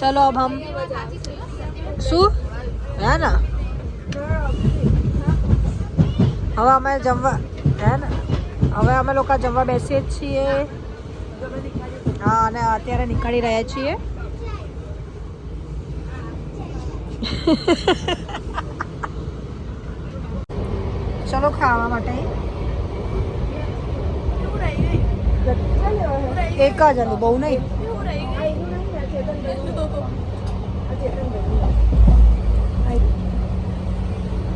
चलो अब हम શું હે ને હવે અમે જમવા હે ને હવે અમે લોકો જમવા બેસીએ જ છીએ હા અને અત્યારે નીકળી રહ્યા છીએ ચલો ખાવા માટે એક જ હતું બહુ નહીં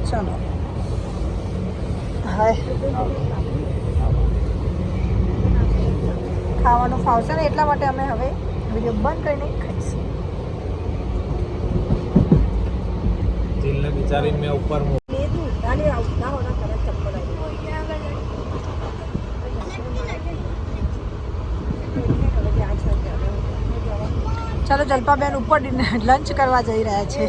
ચલો. હાય. ખાવાનું ફાવશે ને એટલા માટે અમે હવે વીડિયો બંધ કરીને ખાઈશું. દિલને બિચારીને મેં ઉપર ચાલો જલ્પાબેન ઉપર લંચ કરવા જઈ રહ્યા છે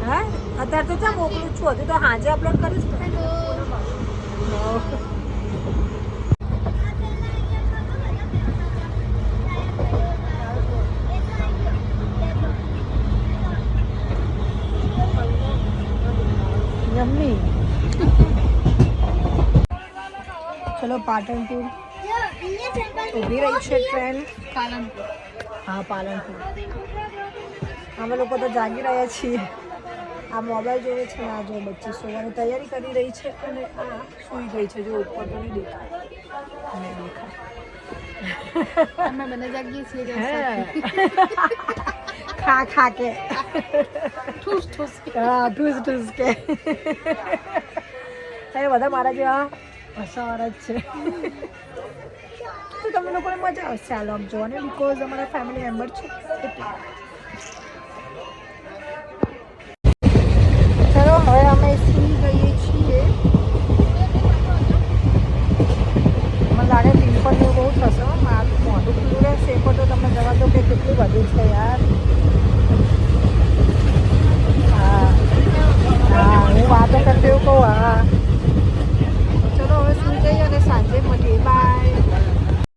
હા અત્યારે તો ત્યાં મોકલું છું હજુ તો હાજે અપલોડ કરીશ. ચલો પાટણપુર. ઊભી રહી છે ટ્રેન હા પાલનપુર. અમે લોકો તો જાગી રહ્યા છીએ. આ મોબાઈલ જોવે છે આ જો બચ્ચી સોવાની તૈયારી કરી રહી છે અને આ સૂઈ ગઈ છે જો ઉપર તો નહીં દેખાય. અને દેખાય અમે બંને જાગીએ છીએ હે. ખા ખા કે. ઠૂસ ઠૂસ હા ઠૂસ ઠૂસ કે. અરે બધા મારા જેવા હસાવાળા જ છે. તો તમને લોકોને મજા આવશે આ લોક જોવાને બિકોઝ અમારા ફેમિલી મેમ્બર છે એટલે. what đi xe á À, à, ngủ bà cho các tiêu cô à. Cho nó xin chơi cho nó sản chơi một tí ba